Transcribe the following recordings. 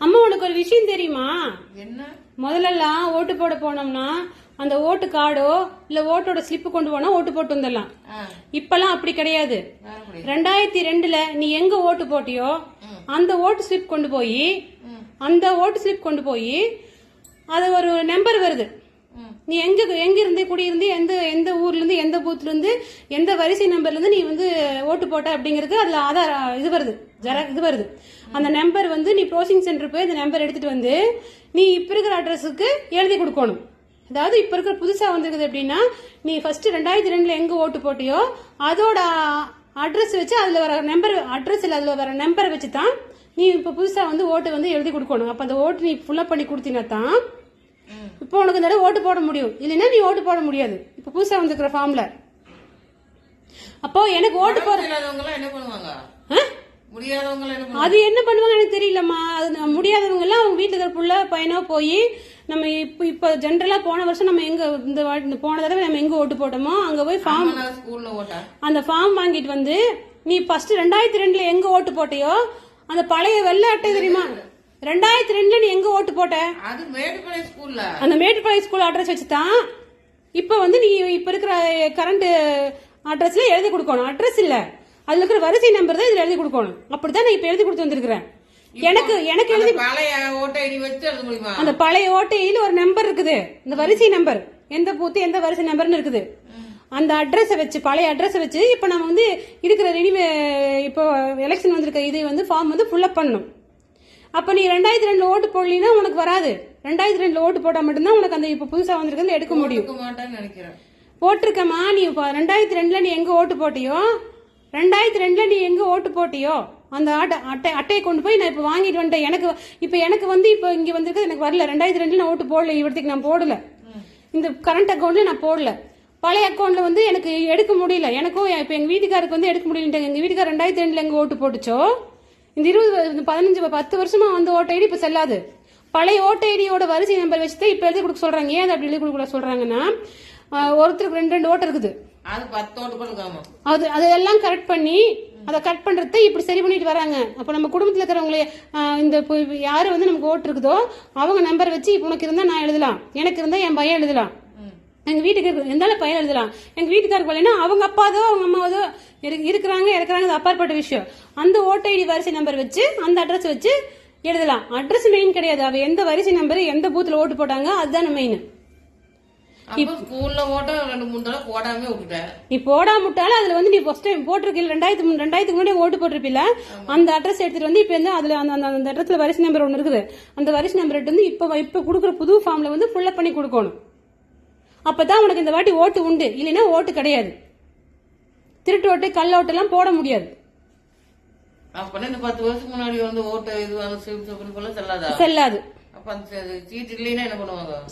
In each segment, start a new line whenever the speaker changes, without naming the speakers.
அம்மா உனக்கு ஒரு விஷயம் தெரியுமா?
என்ன?
முதல்லலாம் ஓட்டு போட போனோம்னா அந்த ஓட்டு கார்டோ இல்ல ஓட்டோட ஸ்லிப் கொண்டு போனா ஓட்டு போட்டு வந்துடலாம். இப்பெல்லாம் அப்படி கிடையாது? ரெண்டாயிரத்தி ரெண்டுல நீ எங்க ஓட்டு போட்டியோ அந்த ஓட்டு ஸ்லிப் கொண்டு போய் அந்த ஓட்டு ஸ்லிப் கொண்டு போய் அது ஒரு நம்பர் வருது. நீ எங்க எங்க இருந்து குடியிருந்து எந்த எந்த ஊர்ல இருந்து எந்த பூத்ல இருந்து எந்த வரிசை நம்பர்ல இருந்து நீ வந்து ஓட்டு போட்ட அப்படிங்கிறது அதுல ஆதார் இது வருது. ஜெரா இது வருது. அந்த நம்பர் வந்து நீ ப்ரோசிங் சென்டர் போய் அந்த நம்பர் எடுத்துட்டு வந்து நீ இப்ப இருக்கிற அட்ரஸுக்கு எழுதி கொடுக்கணும். அதாவது இப்ப இருக்கிற புதுசா வந்திருக்குது அப்படின்னா நீ ஃபர்ஸ்ட் ரெண்டாயிரத்தி ரெண்டுல எங்க ஓட்டு போட்டியோ அதோட அட்ரஸ் வச்சு அதுல வர நம்பர் அட்ரஸ் இல்ல அதுல வர நம்பரை வச்சு தான் நீ இப்ப புதுசா வந்து ஓட்டு வந்து எழுதி கொடுக்கணும். அப்ப அந்த ஓட்டு நீ ஃபுல்லப் பண்ணி கொடுத்தீங்கன்னா தான் இப்போ உனக்கு இந்த தடவை ஓட்டு போட முடியும். இல்லைன்னா நீ ஓட்டு போட முடியாது. இப்போ புதுசா வந்திருக்கிற ஃபார்ம்ல அப்போ எனக்கு ஓட்டு போட
என்ன பண்ணுவாங்க?
அது என்ன பண்ணுவாங்க எனக்கு தெரியலம்மா. அது முடியாதவங்க எல்லாம் அவங்க வீட்டுல இருக்கிற புள்ள பையனோ போய் நம்ம இப்போ இப்போ ஜென்ரலா போன வருஷம் நம்ம எங்க இந்த வாட்டி- போன தடவை நம்ம எங்க ஓட்டு போட்டோமோ அங்க போய் ஃபார்ம் அந்த ஃபார்ம் வாங்கிட்டு வந்து நீ ஃபர்ஸ்ட் ரெண்டாயிரத்தி ரெண்டுல எங்க ஓட்டு போட்டியோ அந்த பழைய வெள்ளை அட்டை தெரியுமா? ரெண்டாயிரத்தி ரெண்டுல நீ எங்க ஓட்டு போட்ட?
அது மேட்டுப்பாளையம் ஸ்கூல்ல.
அந்த மேட்டுப்பாளையம் ஸ்கூல் அட்ரஸ் வச்சு தான் இப்போ வந்து நீ இப்போ இருக்கிற கரண்ட் அட்ரஸ்ல எழுதி கொடுக்கணும். அட்ரஸ் இல்ல. அதுல இருக்கிற வரிசை நம்பர் தான் இதுல எழுதி கொடுக்கணும். அப்படிதான் நான் இப்போ எழுதி கொடுத்து வந்திருக்கிறேன். எனக்கு எனக்கு எழுதி
பழைய ஓட்டை ஐடி வச்சு எழுத முடியுமா?
அந்த பழைய ஓட்டையில ஒரு நம்பர் இருக்குது. இந்த வரிசை நம்பர் எந்த பூத்து எந்த வரிசை நம்பர்னு இருக்குது. அந்த அட்ரஸை வச்சு பழைய அட்ரஸை வச்சு இப்போ நம்ம வந்து இருக்கிற ரெனிவே இப்போ எலெக்ஷன் வந்திருக்க இதை வந்து ஃபார்ம் வந்து ஃபுல்லப் பண்ணணும். அப்போ நீ ரெண்டாயிரத்தி ரெண்டுல ஓட்டு போடலின்னா உனக்கு வராது. ரெண்டாயிரத்தி ரெண்டுல ஓட்டு போட்டா மட்டும்தான் உனக்கு அந்த இப்போ புதுசா வந்திருக்கிறது எடுக்க முடியும்.
நினைக்கிறேன்.
போட்டிருக்கம்மா நீ இப்போ ரெண்டாயிரத்தி ரெண்டுல நீ எங்க ஓட்டு போட்டியோ? ரெண்டாயிரத்தி ரெண்டுல நீ எங்க ஓட்டு போட்டியோ? அந்த அட்டை அட்டை அட்டையை கொண்டு போய் நான் இப்போ வாங்கிட்டு வந்துட்டேன். எனக்கு இப்போ எனக்கு வந்து இப்போ இங்க வந்திருக்கிறது எனக்கு வரல. ரெண்டாயிரத்தி ரெண்டுல நான் ஓட்டு போடல இவரத்துக்கு நான் போடல. இந்த கரண்ட் அக்கௌண்ட்ல நான் போடல. பழைய அக்கௌண்ட்ல வந்து எனக்கு எடுக்க முடியல. எனக்கும் இப்போ எங்க வீட்டுக்காருக்கு வந்து எடுக்க முடியல எங்க வீட்டுக்கார் ரெண்டாயிரத்தி ரெண்டுல எங்க ஓட்டு போட்டுச்சோ? இந்த இருபது பதினஞ்சு பத்து வருஷமா வந்து ஓட்ட ஐடி இப்ப செல்லாது. பழைய ஓட்ட ஐடியோட வரிசை நம்பர் வச்சு தான் இப்ப எழுதி கொடுக்க சொல்றாங்க. ஏன் அப்படி எழுதி கொடுக்க சொல்றாங்கன்னா ஒருத்தருக்கு ரெண்டு ரெண்டு ஓட்டு இருக்குது.
அது
அதெல்லாம் கரெக்ட் பண்ணி அதை கட் பண்றதை இப்படி சரி பண்ணிட்டு வராங்க. அப்ப நம்ம குடும்பத்துல இருக்கிறவங்களே இந்த யாரு வந்து நமக்கு ஓட்டு இருக்குதோ அவங்க நம்பர் வச்சு இப்போ உனக்கு இருந்தா நான் எழுதலாம். எனக்கு இருந்தா என் பையன் எழுதலாம்.
ம்.
எங்க வீட்டுக்கு இருந்தாலும் பையன் எழுதலாம்? எங்க வீட்டுக்காருக்கு வரலைன்னா அவங்க அப்பாதோ அவங்க அம்மாவதோ இருக்கு- இருக்கிறாங்க இறக்குறாங்க அது அப்பாற்பட்ட விஷயம். அந்த ஓட்ட ஐடி வரிசை நம்பர் வச்சு அந்த அட்ரஸ் வச்சு எழுதலாம். அட்ரஸ் மெயின் கிடையாது. அவ எந்த வரிசை நம்பர் எந்த பூத்துல ஓட்டு போட்டாங்க அதுதான் மெயின்
தடவை போடாம
நீ போடாமட்டாலும் அதுல வந்து நீ ஃபர்ஸ்ட் டைம் போட்டிருக்கீங்க ரெண்டாயிரத்து ரெண்டாயிரத்துக்கு முன்னாடி ஓட்டு போட்டிருப்பில அந்த அட்ரஸ் எடுத்துட்டு வந்து இப்ப வந்து அதுல அந்த அந்த- அந்த அட்ரஸ்ல வரிசை நம்பர் ஒன்று இருக்குது. அந்த வரிசை நம்பர் எடுத்து வந்து இப்ப இப்ப கொடுக்குற புது ஃபார்ம்ல வந்து ஃபுல்லப் பண்ணி கொடுக்கணும். அப்பதான் உனக்கு இந்த வாட்டி ஓட்டு உண்டு. இல்லைன்னா ஓட்டு கிடையாது. திருட்டு ஓட்டு கள்ள ஓட்டு எல்லாம் போட முடியாது.
அப்பனா இந்த பத்து வருஷத்துக்கு முன்னாடி வந்து ஓட்டு இது வந்து சிவில் சப்பல் போல செல்லாதா?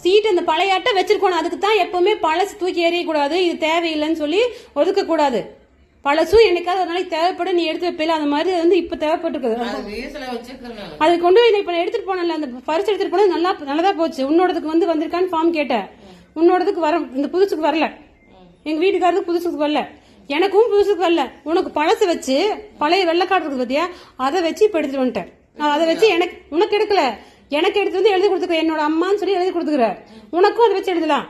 சீட்
அந்த பழைய அட்டை வச்சிருக்கணும். அதுக்கு தான் எப்பவுமே பழசு தூக்கி எறியக்கூடாது இது தேவையில்லைன்னு சொல்லி ஒதுக்க கூடாது பழசும் என்னைக்காவது ஒரு நாளைக்கு தேவைப்படும். நீ எடுத்து வைப்பில. அந்த மாதிரி வந்து இப்ப தேவைப்பட்டிருக்குது.
அது
கொண்டு போய் இப்ப எடுத்துட்டு போனல அந்த பரிசு எடுத்துட்டு போனது நல்லா நல்லதா போச்சு. உன்னோடதுக்கு வந்து வந்திருக்கான்னு ஃபார்ம் கேட்டேன். உன்னோடதுக்கு வர இந்த புதுசுக்கு வரல. எங்க வீட்டுக்காரருக்கு புதுசுக்கு வரல. எனக்கும் புதுசுக்கு வரல. உனக்கு பழசு வச்சு பழைய வெள்ளக்காடு இருக்குது பாத்தியா? அதை வச்சு இப்ப எடுத்துட்டு வந்துட்டேன். அதை வச்சு எனக்கு உனக்கு எடுக்கல. எனக்கு எடுத்து வந்து எழுதி கொடுத்துக்க. என்னோட அம்மான்னு சொல்லி எழுதி கொடுத்துக்கிற. உனக்கும் அதை வச்சு எழுதலாம்.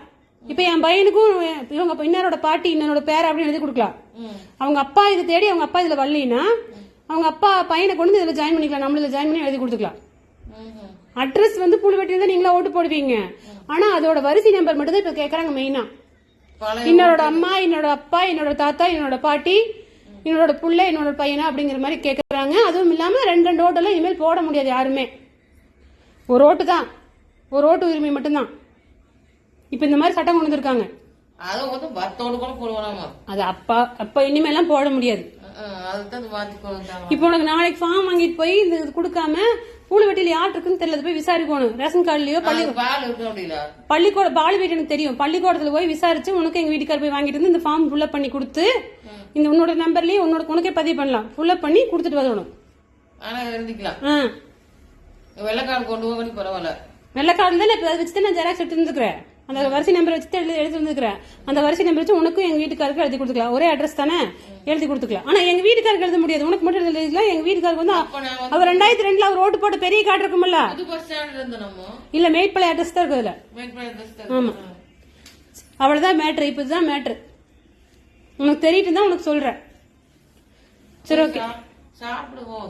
இப்ப என் பையனுக்கும் இவங்க இன்னரோட பாட்டி இன்னரோட பேர் அப்படின்னு எழுதி கொடுக்கலாம். அவங்க அப்பா இது தேடி அவங்க அப்பா இதுல வரலீன்னா அவங்க அப்பா பையனை கொண்டு வந்து இதுல ஜாயின் பண்ணிக்கலாம். நம்மள ஜாயின் பண்ணி எழுதி கொடுத்துக்கலாம். அட்ரஸ் வந்து புழுவெட்டி தான் நீங்களா ஓட்டு போடுவீங்க. ஆனா அதோட வரிசை நம்பர் மட்டும் தான் இப்ப கேக்குறாங்க மெயினா என்னோட அம்மா என்னோட அப்பா என்னோட தாத்தா என்னோட பாட்டி என்னோட புள்ள என்னோட பையனா அப்படிங்கிற மாதிரி கேக்குறாங்க. அதுவும் இல்லாம ரெண்டு ரெண்டு ஓட்டெல்லாம் இனிமேல் போட முடியாது யாருமே. ஒரு ஓட்டு தான். ஒரு ஓட்டு உரிமை மட்டும்தான். இப்ப இந்த மாதிரி சட்டம் கொண்டு வந்திருக்காங்க.
அதை வந்து பத்தோடு கூட போடுவானாமா
அது அப்பா அப்ப இனிமேலாம் போட முடியாது. இப்போ உனக்கு நாளைக்கு ஃபார்ம் வாங்கிட்டு போய் இந்த இது கொடுக்காம பூலுவெட்டியில் யார் இருக்குன்னு தெரியல. போய் விசாரிக்கணும். ரேஷன் கார்டுலயோ பள்ளி பள்ளிக்கூட பால் வீடு எனக்கு தெரியும். பள்ளிக்கூடத்துல போய் விசாரிச்சு உனக்கு எங்க வீட்டுக்கார போய் வாங்கிட்டு வந்து இந்த ஃபார்ம் ஃபுல்லப் பண்ணி கொடுத்து இந்த உன்னோட நம்பர்லயே உன்னோட உனக்கே பதிவு பண்ணலாம். ஃபுல்லப் பண்ணி கொடுத்துட்டு வரணும்.
ஆனா எழுதிக்கலாம்.
ஆ.
வெள்ளைக்காடு கொண்டு போக பரவாயில்ல.
வெள்ளை கார்டு தானே இப்போ அதை வச்சு தான் நான் ஜெராக்ஸ் எடுத்து இருந்துக்கிறேன் அந்த வரிசை நம்பர் வச்சு எழுதி எழுதி வந்துருக்கிறேன் அந்த வரிசை நம்பர் வச்சு உனக்கும் எங்க வீட்டுக்காருக்கு எழுதி கொடுத்துக்கலாம். ஒரே அட்ரஸ் தானே? எழுதி கொடுத்துக்கலாம். ஆனா எங்க வீட்டுக்காருக்கு எழுத முடியாது. உனக்கு மட்டும் எழுதிக்கலாம் எங்க வீட்டுக்காருக்கு வந்து அவர் ரெண்டாயிரத்தி ரெண்டுல அவர் ஓட்டு போட்ட பெரிய கார்டு இருக்கும்ல? இல்ல மேட்பள்ளி அட்ரஸ் தான் இருக்குது அதுல. ஆமா. அவ்வளவுதான் மேட்ரு இப்ப இதுதான் மேட்ரு உனக்கு தெரியிட்டு தான் உனக்கு சொல்றேன். சரி ஓகே
சாப்பிடுவோம்.